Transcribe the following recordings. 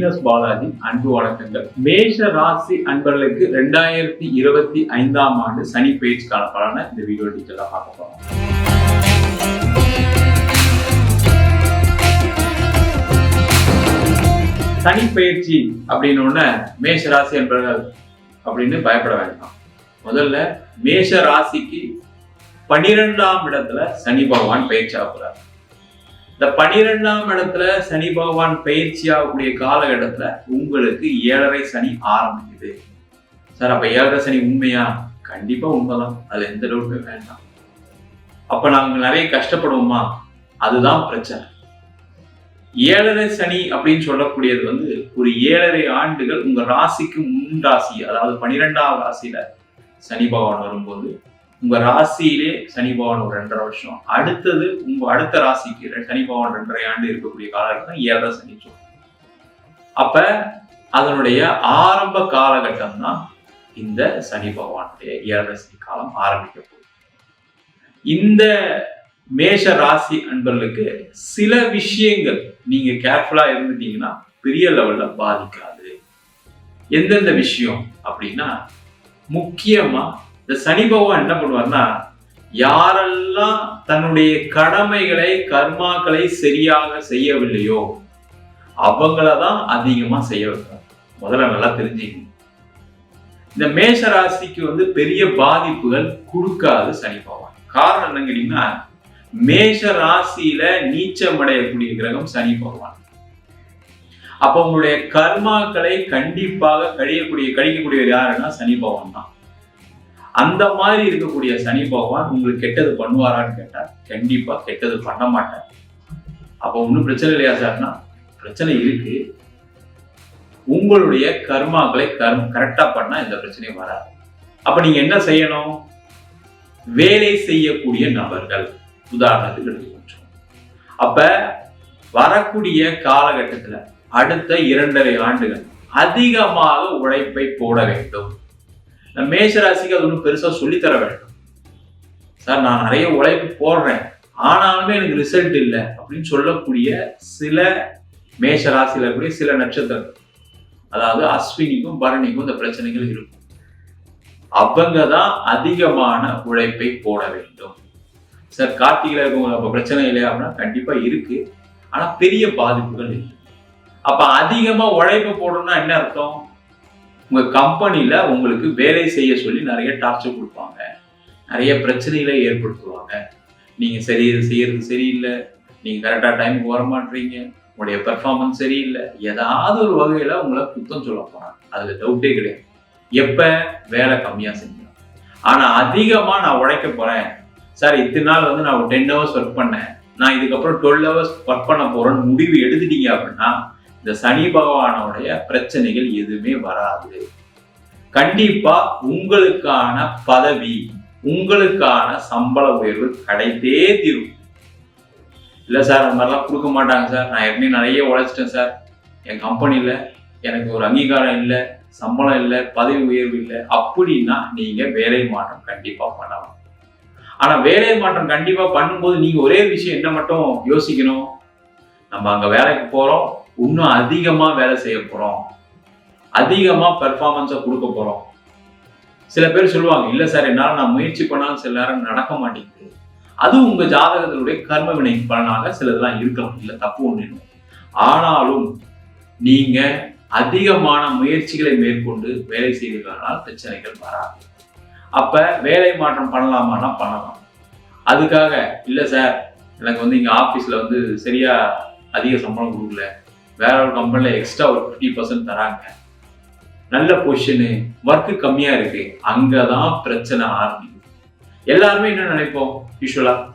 Venus Balaji அன்பு வணக்கங்கள். மேஷ ராசி அன்பர்களுக்கு ரெண்டாயிரத்தி இருபத்தி ஐந்தாம் ஆண்டு சனி பயிற்சிக்கான பலனை இந்த வீடியோ டீச்சர்ல பார்க்க போறோம். சனி பயிற்சி அப்படின்னு ஒண்ணு மேஷ ராசி அன்பர்கள் அப்படின்னு பயப்பட வேண்டாம். முதல்ல மேஷ ராசிக்கு பனிரெண்டாம் இடத்துல சனி பகவான் பயிற்சி ஆகுறாரு இந்த பனிரெண்டாம் இடத்துல சனி பகவான் பயிற்சி ஆகக்கூடிய காலகட்டத்துல உங்களுக்கு ஏழரை சனி ஆரம்பிக்குது. சார் அப்ப ஏழரை சனி உண்மையா? கண்டிப்பா உண்மைதான். அதுல எந்த டவுட்டுமே வேண்டாம். அப்ப நாங்க நிறைய கஷ்டப்படுவோமா? அதுதான் பிரச்சனை. ஏழரை சனி அப்படின்னு சொல்லக்கூடியது வந்து ஒரு ஏழரை ஆண்டுகள் உங்க ராசிக்கு முன் ராசி அதாவது பனிரெண்டாவது ராசியில சனி பகவான் வரும்போது உங்க ராசியிலே சனி பகவான் ஒரு ரெண்டரை வருஷம். அடுத்தது உங்க அடுத்த ராசிக்கு சனி பகவான் ரெண்டரை ஆண்டு இருக்கக்கூடிய காலகட்டம் ஏழரை சனி அப்ப அதனுடைய ஆரம்ப காலகட்டம் தான் இந்த சனி பகவானுடைய ஏழரை சனி காலம் ஆரம்பிக்க போகுது. இந்த மேஷ ராசி அன்பர்களுக்கு சில விஷயங்கள் நீங்க கேர்ஃபுல்லா இருந்துட்டீங்கன்னா பெரிய லெவல்ல பாதிக்காது. எந்தெந்த விஷயம் அப்படின்னா முக்கியமா இந்த சனி பகவான் என்ன பண்ணுவார்னா யாரெல்லாம் தன்னுடைய கடமைகளை கர்மாக்களை சரியாக செய்யவில்லையோ அவங்கள தான் அதிகமா செய்ய வைப்பார். முதல்ல நல்லா தெரிஞ்சுக்கணும். இந்த மேஷ ராசிக்கு வந்து பெரிய பாதிப்புகள் கொடுக்காது சனி பகவான். காரணம் என்னன்னு கேட்டீங்கன்னா மேஷ ராசியில நீச்சம் அடையக்கூடிய கிரகம் சனி பகவான். அப்ப உங்களுடைய கர்மாக்களை கண்டிப்பாக கழியக்கூடிய கழிக்கக்கூடியவர் யாருன்னா சனி பகவான் தான். அந்த மாதிரி இருக்கக்கூடிய சனி பகவான் உங்களுக்கு கெட்டது பண்ணுவாரான்னு கேட்டார் கண்டிப்பா கெட்டது பண்ண மாட்டார். அப்ப ஒன்றும் பிரச்சனை இல்லையா சார்னா பிரச்சனை இருக்கு. உங்களுடைய கர்மாக்களை கர்ம கரெக்டா பண்ணா இந்த பிரச்சனையும் வராது. அப்ப நீங்க என்ன செய்யணும்? வேலை செய்யக்கூடிய நபர்கள். உதாரணத்துக்கு எடுத்துக்கொண்டோம் அப்ப வரக்கூடிய காலகட்டத்துல அடுத்த இரண்டரை ஆண்டுகள் அதிகமாக உழைப்பை போட வேண்டும். மேஷராசிக்கு அது ஒன்றும் பெருசாக சொல்லித்தர வேண்டும். சார் நான் நிறைய உழைப்பு போடுறேன். ஆனாலுமே எனக்கு ரிசல்ட் இல்லை அப்படின்னு சொல்லக்கூடிய சில மேஷ ராசியில் இருக்கக்கூடிய சில நட்சத்திரங்கள். அதாவது அஸ்வினிக்கும் பரணிக்கும் இந்த பிரச்சனைகள் இருக்கும். அவங்க தான் அதிகமான உழைப்பை போட வேண்டும். சார் கார்த்திகையில இருக்கவங்க அப்போ பிரச்சனை இல்லையா அப்படின்னா கண்டிப்பாக இருக்கு. ஆனால் பெரிய பாதிப்புகள் இல்லை. அப்போ அதிகமாக உழைப்பு போடணும்னா என்ன அர்த்தம்? உங்கள் கம்பெனியில் உங்களுக்கு வேலை செய்ய சொல்லி நிறைய டார்ச்சர் கொடுப்பாங்க. நிறைய பிரச்சனைகளை ஏற்படுத்துவாங்க. நீங்கள் சரி செய்கிறது சரியில்லை. நீங்கள் கரெக்டாக டைமுக்கு வர மாட்டீங்க. உங்களுடைய பெர்ஃபார்மன்ஸ் சரியில்லை. ஏதாவது ஒரு வகையில் உங்களை குத்தம் சொல்ல போகிறாங்க அதில் டவுட்டே கிடையாது. எப்போ? வேலை கம்மியாக செஞ்சோம் ஆனால் அதிகமாக நான் உழைக்க போகிறேன் சார் இத்தனை நாள் வந்து நான் ஒரு டென் ஹவர்ஸ் ஒர்க் பண்ணேன். நான் இதுக்கப்புறம் டுவெல் ஹவர்ஸ் ஒர்க் பண்ண போகிறேன்னு முடிவு எடுத்துட்டீங்க அப்படின்னா இந்த சனி பகவானுடைய பிரச்சனைகள் எதுவுமே வராது. கண்டிப்பா உங்களுக்கான பதவி உங்களுக்கான சம்பள உயர்வு கிடைத்தே தீரும். இல்லை சார் அந்த மாதிரிலாம் கொடுக்க மாட்டாங்க சார். நான் ஏற்கனவே நிறைய உழைச்சிட்டேன் சார். என் கம்பெனியில் எனக்கு ஒரு அங்கீகாரம் இல்லை சம்பளம் இல்லை பதவி உயர்வு இல்லை. அப்படின்னா நீங்க வேலை மாற்றம் கண்டிப்பா பண்ணலாம். ஆனா வேலை மாற்றம் கண்டிப்பா பண்ணும்போது நீங்க ஒரே விஷயம் என்ன மட்டும் யோசிக்கணும்? நம்ம அங்க வேலைக்கு போறோம். இன்னும் அதிகமாக வேலை செய்ய போகிறோம் அதிகமாக பெர்ஃபார்மன்ஸை கொடுக்க போகிறோம் சில பேர் சொல்லுவாங்க இல்லை சார் என்னால் நான் முயற்சி பண்ணாலும் சில நேரம் நடக்க மாட்டேங்குது. அது உங்கள் ஜாதகத்தினுடைய கர்ம வினை பலனாக சிலதெல்லாம் இருக்கலாம். இல்லை தப்பு ஒன்று ஆனாலும் நீங்கள் அதிகமான முயற்சிகளை மேற்கொண்டு வேலை செய்தீர்களால் பிரச்சனைகள் வராது. அப்போ வேலை மாற்றம் பண்ணலாமான்னா பண்ணலாம். அதுக்காக இல்லை சார் எனக்கு வந்து இங்கே ஆஃபீஸில் வந்து சரியாக அதிக சம்பளம் கொடுக்கல. வேற ஒரு கம்பெனில எக்ஸ்ட்ரா ஒரு ஃபிஃப்டி பர்சன்ட் தராங்க. நல்ல பொசிஷனு ஒர்க்கு கம்மியா இருக்கு. அங்கதான் பிரச்சனை ஆரம்பிக்கும். எல்லாருமே என்ன நினைப்போம்? யூஸ்வலாக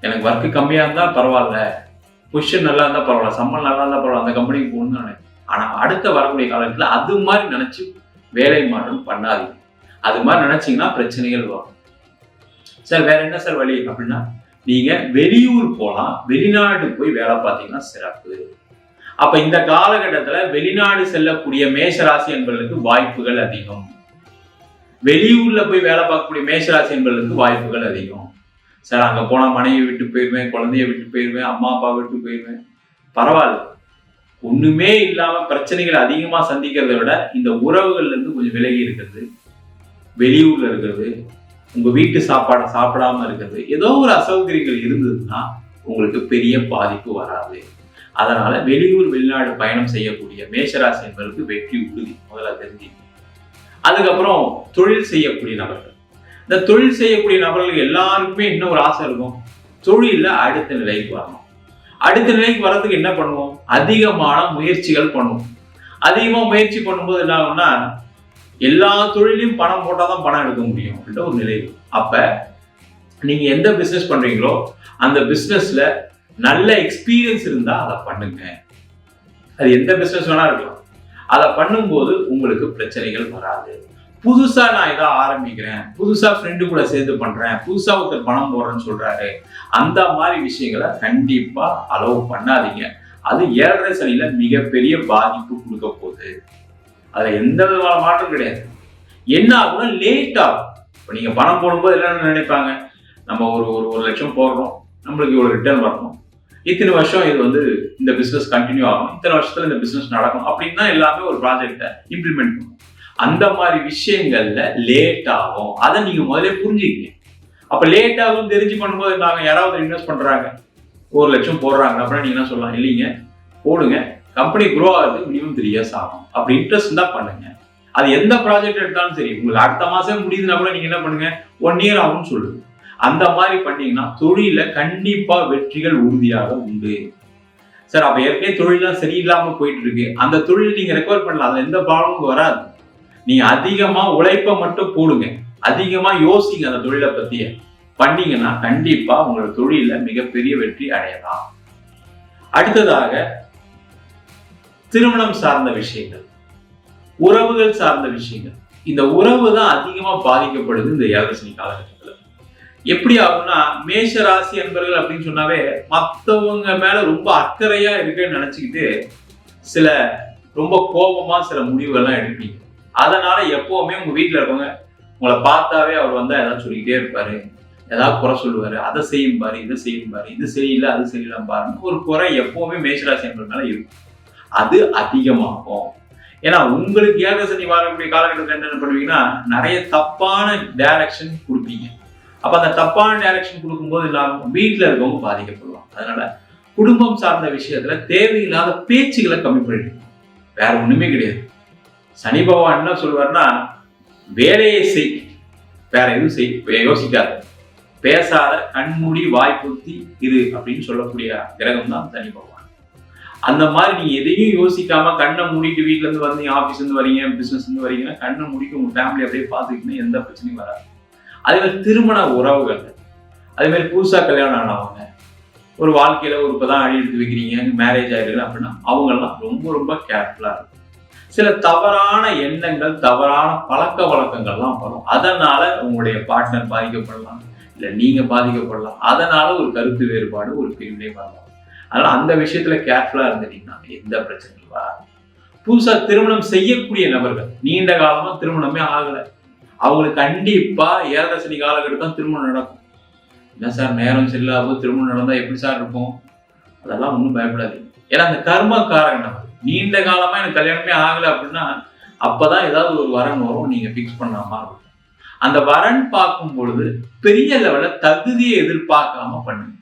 எனக்கு ஒர்க்கு கம்மியா இருந்தா பரவாயில்ல. பொசிஷன் நல்லா இருந்தா பரவாயில்ல. சம்பளம் நல்லா இருந்தா பரவாயில்ல. அந்த கம்பெனிக்கு போகணும்னு நினைப்போம் ஆனா அடுத்த வரக்கூடிய காலத்துல அது மாதிரி நினைச்சு வேலை மாற்றம் பண்ணாதீங்க. அது மாதிரி நினைச்சீங்கன்னா பிரச்சனைகள் வரும். சார் வேற என்ன சார் வழி அப்படின்னா நீங்க வெளியூர் போலாம். வெளிநாடு போய் வேலை பார்த்தீங்கன்னா சிறப்பு. அப்ப இந்த காலகட்டத்துல வெளிநாடு செல்லக்கூடிய மேஷராசி என்பவர்களுக்கு வாய்ப்புகள் அதிகம். வெளியூர்ல போய் வேலை பார்க்கக்கூடிய மேஷராசி என்பவர்களுக்கு வாய்ப்புகள் அதிகம். சார் அங்க போனா மனைவி விட்டு போயிருவேன் குழந்தைய விட்டு போயிருவேன் அம்மா அப்பா விட்டு போயிருவேன். பரவாயில்ல. ஒண்ணுமே இல்லாம பிரச்சனைகள் அதிகமா சந்திக்கிறத விட இந்த உறவுகள்ல இருந்து கொஞ்சம் விலகி இருக்கிறது. வெளியூர்ல இருக்கிறது உங்க வீட்டு சாப்பாடை சாப்பிடாம இருக்கிறது. ஏதோ ஒரு அசௌகரியங்கள் இருந்ததுன்னா உங்களுக்கு பெரிய பாதிப்பு வராது. அதனால வெளியூர் வெளிநாடு பயணம் செய்யக்கூடிய மேஷராசி என்பதற்கு வெற்றி உறுதி முதல்ல தெரிஞ்சு அதுக்கப்புறம் தொழில் செய்யக்கூடிய நபர்கள். இந்த தொழில் செய்யக்கூடிய நபர்களுக்கு எல்லாருக்குமே என்ன ஒரு ஆசை இருக்கும். தொழிலில் அடுத்த நிலைக்கு வரணும். அடுத்த நிலைக்கு வர்றதுக்கு என்ன பண்ணுவோம்? அதிகமான முயற்சிகள் பண்ணுவோம். அதிகமாக முயற்சி பண்ணும்போது என்ன ஆகும்னா எல்லா தொழிலையும் பணம் போட்டால் தான் பணம் எடுக்க முடியும் அப்படின்ற ஒரு நிலை அப்போ நீங்கள் எந்த பிஸ்னஸ் பண்ணுறீங்களோ அந்த பிஸ்னஸில் நல்ல எக்ஸ்பீரியன்ஸ் இருந்தால் அதை பண்ணுங்க. அது எந்த பிஸ்னஸ் வேணா இருக்கலாம். அதை பண்ணும்போது உங்களுக்கு பிரச்சனைகள் வராது. புதுசா நான் இதை ஆரம்பிக்கிறேன். புதுசா ஃப்ரெண்டு கூட சேர்ந்து பண்றேன். புதுசா ஒருத்தர் பணம் போடுறேன்னு சொல்றாரு. அந்த மாதிரி விஷயங்களை கண்டிப்பா அலோவ் பண்ணாதீங்க. அது ஏழரை சனியில மிகப்பெரிய பாதிப்பு கொடுக்க போகுது. அதுல எந்த விதமான மாற்றம் கிடையாது. என்ன ஆகும்னா லேட் ஆகும். இப்போ நீங்க பணம் போடும்போது என்னென்ன நினைப்பாங்க? நம்ம ஒரு ஒரு ஒரு லட்சம் போடுறோம். நம்மளுக்கு இவ்வளோ ரிட்டர்ன் வரணும். இத்தனை வருஷம் இது வந்து இந்த பிசினஸ் கண்டினியூ ஆகும். இத்தனை வருஷத்துல இந்த பிசினஸ் நடக்கும் அப்படின்னு தான் எல்லாமே ஒரு ப்ராஜெக்டை இம்ப்ளிமெண்ட் பண்ணும். அந்த மாதிரி விஷயங்கள்ல லேட் ஆகும். அதை நீங்க முதல்ல புரிஞ்சுக்கீங்க. அப்ப லேட் ஆகும் தெரிஞ்சு பண்ணும்போது நாங்க யாராவது இன்வெஸ்ட் பண்றாங்க? ஒரு லட்சம் போடுறாங்க. அப்படின்னா நீங்க என்ன சொல்லலாம்? இல்லைங்க. போடுங்க. கம்பெனி குரோ ஆகுது. மினிமம் த்ரீ இயர்ஸ் ஆகும். அப்படி இன்ட்ரெஸ்ட் தான் பண்ணுங்க. அது எந்த ப்ராஜெக்ட் எடுத்தாலும் சரி. உங்களுக்கு அடுத்த மாசம் முடியுதுன்னா கூட நீங்க என்ன பண்ணுங்க? ஒன் இயர் ஆகும்னு சொல்லுங்க. அந்த மாதிரி பண்ணீங்கன்னா தொழில கண்டிப்பா வெற்றிகள் உறுதியாக உண்டு. சார் அப்ப ஏற்கனவே தொழிலாம் சரியில்லாம போயிட்டு இருக்கு அந்த தொழில் நீங்க ரெக்கவர் பண்ணலாம். அதுல எந்த ப்ராப்ளமும் வராது. நீங்க அதிகமா உழைப்பை மட்டும் போடுங்க. அதிகமா யோசிங்க அந்த தொழிலை பத்திய. பண்ணீங்கன்னா கண்டிப்பா உங்களோட தொழில மிகப்பெரிய வெற்றி அடையலாம். அடுத்ததாக திருமணம் சார்ந்த விஷயங்கள். உறவுகள் சார்ந்த விஷயங்கள். இந்த உறவு தான் அதிகமா பாதிக்கப்படுது இந்த ஏழரசனி காலகட்டம் எப்படி ஆகும்னா மேஷ ராசி என்பர்கள் அப்படின்னு சொன்னாவே மற்றவங்க மேல ரொம்ப அக்கறையா இருக்குன்னு நினைச்சுக்கிட்டு சில ரொம்ப கோபமா சில முடிவுகள்லாம் எடுப்பீங்க. அதனால எப்பவுமே உங்க வீட்டுல இருக்கவங்க உங்களை பார்த்தாவே அவர் வந்தா ஏதாவது சொல்லிக்கிட்டே இருப்பாரு. ஏதாவது குறை சொல்லுவாரு. அதை செய்யும் பாரு இதை செய்யும் பாரு இது சரியில்லை அது சரியில்லாம் பாருன்னு ஒரு குறை எப்பவுமே மேஷராசி அன்பர்கள் மேல இருக்கும். அது அதிகமாகும். ஏன்னா உங்களுக்கு ஏக சனி வாழக்கூடிய காலகட்டத்தில் என்ன பண்ணுவீங்கன்னா நிறைய தப்பான டைரக்ஷன் கொடுப்பீங்க. அப்போ அந்த தப்பான டைரக்ஷன் கொடுக்கும்போது இல்லாமல் வீட்டில் இருக்கவங்க பாதிக்கப்படுவாங்க. அதனால குடும்பம் சார்ந்த விஷயத்துல தேவையில்லாத பேச்சுகளை கம்மி பண்ணிடும் வேற ஒண்ணுமே கிடையாது. சனி பகவான் என்ன சொல்லுவாருன்னா வேலையை செய். வேற எதுவும் செய். வே- யோசிக்காத. பேசாத கண்மூடி வாய்ப்புத்தி இது இரு அப்படின்னு சொல்லக்கூடிய கிரகம் தான் சனி பகவான். அந்த மாதிரி நீ எதையும் யோசிக்காம கண்ணை மூடிட்டு வீட்ல இருந்து வந்து ஆபீஸ்ல இருந்து வரீங்க பிசினஸ் இருந்து வரீங்கன்னா கண்ணை மூடிட்டு உங்க ஃபேமிலி அப்படியே பார்த்துக்கிட்டீங்கன்னா எந்த பிரச்சனையும் வராது. அதே மாதிரி திருமண உறவுகள். அதே மாதிரி புதுசாக கல்யாணம் ஆனவங்க. ஒரு வாழ்க்கையில் ஒரு இப்பதான் அடி எடுத்து வைக்கிறீங்க மேரேஜ் ஆகிருக்கு அப்படின்னா அவங்கெல்லாம் ரொம்ப ரொம்ப கேர்ஃபுல்லாக இருக்கும். சில தவறான எண்ணங்கள் தவறான பழக்க வழக்கங்கள்லாம் வரும். அதனால உங்களுடைய பார்ட்னர் பாதிக்கப்படலாம் இல்லை நீங்கள் பாதிக்கப்படலாம். அதனால ஒரு கருத்து வேறுபாடு ஒரு பிரிவினை வரலாம். அதனால் அந்த விஷயத்தில் கேர்ஃபுல்லாக இருந்துட்டீங்கன்னா எந்த பிரச்சனையும் வராது. புதுசா திருமணம் செய்யக்கூடிய நபர்கள் நீண்ட காலமாக திருமணமே ஆகலை. அவங்களுக்கு கண்டிப்பா ஏழரசனி காலகட்டம் திருமணம் நடக்கும். என்ன சார் நேரம் சரியில்லாம திருமணம் நடந்தால் எப்படி சார் இருக்கும் அதெல்லாம் ஒன்றும் பயப்படாதீங்க. ஏன்னா அந்த கர்ம காரகன் நீண்ட காலமா எனக்கு கல்யாணமே ஆகலை அப்படின்னா அப்பதான் ஏதாவது ஒரு வரன் வரும் நீங்க ஃபிக்ஸ் பண்ணாம இருக்கும் அந்த வரன் பார்க்கும் பொழுது பெரிய லெவலில் தகுதியை எதிர்பார்க்காம பண்ணுங்க.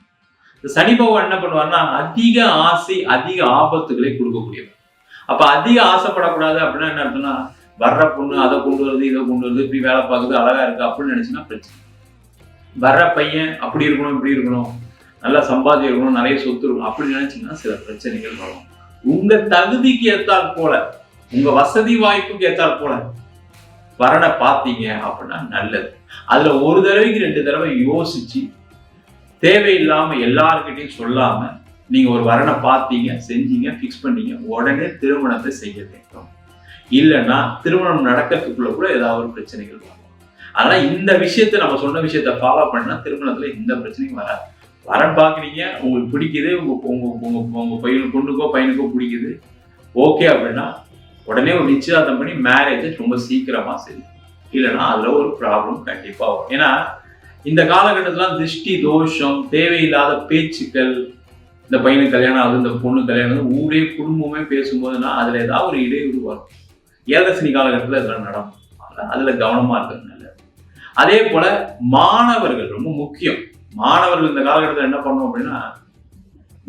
இந்த சனி பகவான் என்ன பண்ணுவார்னா அதிக ஆசை அதிக ஆபத்துகளை கொடுக்கக்கூடியவர். அப்ப அதிக ஆசைப்படக்கூடாது அப்படின்னா என்ன அர்த்தம்னா வர்ற பொண்ணு அதை கொண்டு வருது இதை கொண்டு வருது இப்படி வேலை பார்க்குது அழகா இருக்கு அப்படின்னு நினைச்சுன்னா பிரச்சனை. வர்ற பையன் அப்படி இருக்கணும் இப்படி இருக்கணும் நல்லா சம்பாதியம் இருக்கணும் நிறைய சொத்து இருக்கணும் அப்படின்னு நினைச்சீங்கன்னா சில பிரச்சனைகள் வரும். உங்க தகுதிக்கு ஏத்தால் போல உங்க வசதி வாய்ப்புக்கு ஏற்றால் போல வரனை பார்த்தீங்க அப்படின்னா நல்லது. அதுல ஒரு தடவைக்கு ரெண்டு தடவை யோசிச்சு தேவையில்லாம எல்லாருக்கிட்டையும் சொல்லாம நீங்க ஒரு வரனை பார்த்தீங்க செஞ்சீங்க ஃபிக்ஸ் பண்ணீங்க உடனே திருமணத்தை செய்ய வேண்டும். இல்லைன்னா திருமணம் நடக்கிறதுக்குள்ள கூட ஏதாவது ஒரு பிரச்சனைகள் வரும். ஆனா இந்த விஷயத்தை நம்ம சொன்ன விஷயத்த ஃபாலோ பண்ணா திருமணத்துல எந்த பிரச்சனையும் வராது. வரன் பார்க்குறீங்க உங்களுக்கு பிடிக்குது உங்க உங்க உங்க உங்க பையன் பொண்ணுக்கோ பையனுக்கோ பிடிக்குது. ஓகே அப்படின்னா உடனே ஒரு நிச்சயதார்த்தம் பண்ணி மேரேஜை ரொம்ப சீக்கிரமா செய்யும் இல்லைன்னா அதுல ஒரு ப்ராப்ளம் கண்டிப்பா வரும். ஏன்னா இந்த காலகட்டத்துல திருஷ்டி தோஷம் தேவையில்லாத பேச்சுக்கள் இந்த பையனுக்கு கல்யாணம் ஆகுது இந்த பொண்ணு கல்யாணம் ஊரே குடும்பமே பேசும்போதுன்னா அதுல ஏதாவது ஒரு இடையூறு வரும். ஏழரசனி காலகட்டத்தில் இதெல்லாம் நடக்கும். அதில் கவனமாக இருக்கிறது நல்லது. அதே போல் மாணவர்கள் ரொம்ப முக்கியம். மாணவர்கள் இந்த காலகட்டத்தில் என்ன பண்ணணும் அப்படின்னா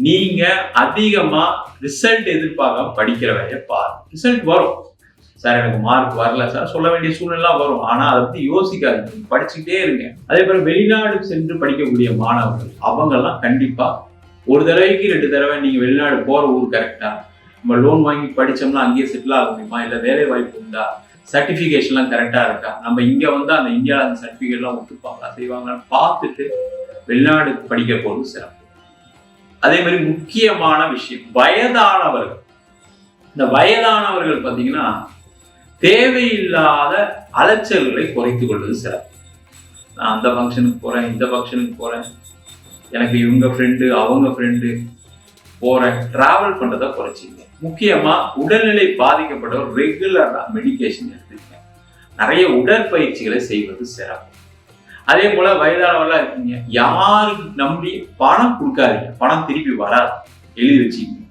நீங்கள் அதிகமாக ரிசல்ட் எதிர்பார்க்காம படிக்கிற வேலையை பாரு ரிசல்ட் வரும். சார் எனக்கு மார்க் வரல. சார் சொல்ல வேண்டிய சூழ்நிலாம் வரும். ஆனால் அதை பற்றி யோசிக்காதீங்க. படிச்சுக்கிட்டே இருங்க. அதே போல் வெளிநாடு சென்று படிக்கக்கூடிய மாணவர்கள் அவங்கெல்லாம் கண்டிப்பாக ஒரு தடவைக்கு ரெண்டு தடவை நீங்கள் வெளிநாடு போகிற ஊர் கரெக்டாக நம்ம லோன் வாங்கி படித்தோம்னா அங்கேயே செட்டில் ஆக முடியுமா? இல்லை வேலை வாய்ப்பு உண்டா? சர்டிஃபிகேஷன்லாம் கரெக்டாக இருக்கா? நம்ம இங்கே வந்து அந்த இந்தியாவில் அந்த சர்டிஃபிகேட்லாம் ஒத்துப்பாங்களா? செய்வாங்களான்னு பார்த்துட்டு வெளிநாடு படிக்க போகிறது சிறப்பு. அதே மாதிரி முக்கியமான விஷயம் வயதானவர்கள். இந்த வயதானவர்கள் பார்த்தீங்கன்னா தேவையில்லாத அலைச்சல்களை குறைத்து கொள்வது சிறப்பு. நான் அந்த ஃபங்க்ஷனுக்கு போகிறேன் இந்த ஃபங்க்ஷனுக்கு போகிறேன் எனக்கு இவங்க ஃப்ரெண்டு அவங்க ஃப்ரெண்டு போகிறேன் ட்ராவல் பண்ணுறதை குறைச்சிங்க முக்கியமாக உடல்நிலை பாதிக்கப்படும் ரெகுலராக மெடிக்கேஷன் எடுத்துக்கங்க. நிறைய உடற்பயிற்சிகளை செய்வது சிறப்பு. அதே போல் வயதானவர்களாக இருக்கீங்க. யாருக்கு நம்பி பணம் கொடுக்காதீங்க. பணம் திருப்பி வராது. எழுதி வச்சுக்கோங்க.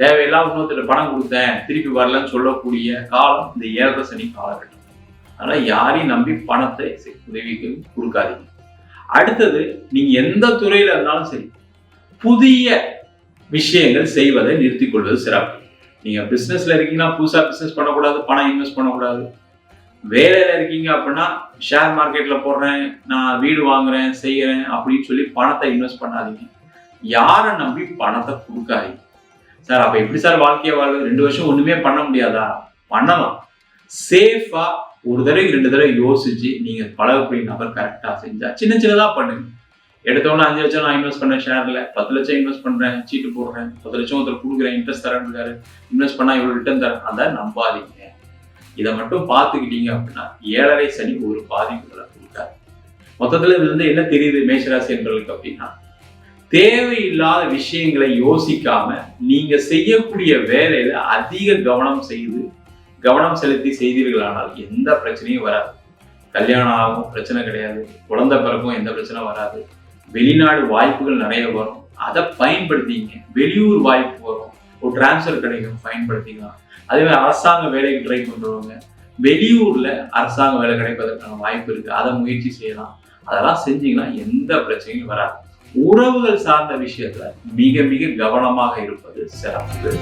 தேவையில்லாம இன்னொருத்தர் பணம் கொடுத்தேன் திருப்பி வரலன்னு சொல்லக்கூடிய காலம் இந்த ஏழரை சனி காலகட்டம். அதனால் யாரையும் நம்பி பணத்தை செ- உதவிக்கு கொடுக்காதீங்க. அடுத்தது நீங்கள் எந்த துறையில் இருந்தாலும் சரி புதிய விஷயங்கள் செய்வதை நிறுத்திக் கொள்வது சிறப்பு. நீங்கள் பிஸ்னஸில் இருக்கீங்கன்னா புதுசாக பிஸ்னஸ் பண்ணக்கூடாது பணம் இன்வெஸ்ட் பண்ணக்கூடாது. வேலையில் இருக்கீங்க அப்படின்னா ஷேர் மார்க்கெட்டில் போடுறேன் நான் வீடு வாங்குறேன் செய்கிறேன் அப்படின்னு சொல்லி பணத்தை இன்வெஸ்ட் பண்ணாதீங்க. யாரை நம்பி பணத்தை கொடுக்காதீங்க. சார் அப்போ எப்படி சார் வாழ்க்கையை வாழ்வது? ரெண்டு வருஷம் ஒன்றுமே பண்ண முடியாதா? பண்ணலாம். சேஃபாக ஒரு தடவை ரெண்டு தடவை யோசிச்சு நீங்கள் பழகக்கூடிய நபர் கரெக்டாக செஞ்சா சின்ன சின்னதாக பண்ணுங்க. எடுத்தவொன்னே அஞ்சு லட்சம் நான் இன்வெஸ்ட் பண்ணேன் ஷேர்ல பத்து லட்சம் இன்வெஸ்ட் பண்றேன் சீட்டு போடுறேன். பத்து லட்சம் ஒருத்தர் கொடுக்குறேன் இன்ட்ரெஸ்ட் தரேன் இருக்காரு. இன்வெஸ்ட் பண்ணா இவ்வளவு ரிட்டர்ன் தரேன். அதை நம்பாதீங்க. இதை மட்டும் பார்த்துக்கிட்டீங்க அப்படின்னா ஏழரை சனி ஒரு பாதிப்புகளை கொடுக்காது. மொத்தத்துல இதுல இருந்து என்ன தெரியுது மேஷராசி என்பவர்களுக்கு அப்படின்னா தேவையில்லாத விஷயங்களை யோசிக்காம நீங்க செய்யக்கூடிய வேலையில அதிக கவனம் செய்து கவனம் செலுத்தி செய்தீர்களானால் எந்த பிரச்சனையும் வராது. கல்யாணம் ஆகும் பிரச்சனை கிடையாது. குழந்தை பிறக்கும் எந்த பிரச்சனையும் வராது. வெளிநாடு வாய்ப்புகள் நிறைய வரும். அதை பயன்படுத்திங்க. வெளியூர் வாய்ப்பு வரும். ஒரு டிரான்ஸ்ஃபர் கிடைக்கும் பயன்படுத்திக்கலாம். அதே மாதிரி அரசாங்க வேலைக்கு ட்ரை பண்ணுறவங்க வெளியூர்ல அரசாங்க வேலை கிடைப்பதற்கான வாய்ப்பு இருக்கு. அதை முயற்சி செய்யலாம். அதெல்லாம் செஞ்சீங்கன்னா எந்த பிரச்சனையும் வராது. உறவுகள் சார்ந்த விஷயத்துல மிக மிக கவனமாக இருப்பது சிறப்பு.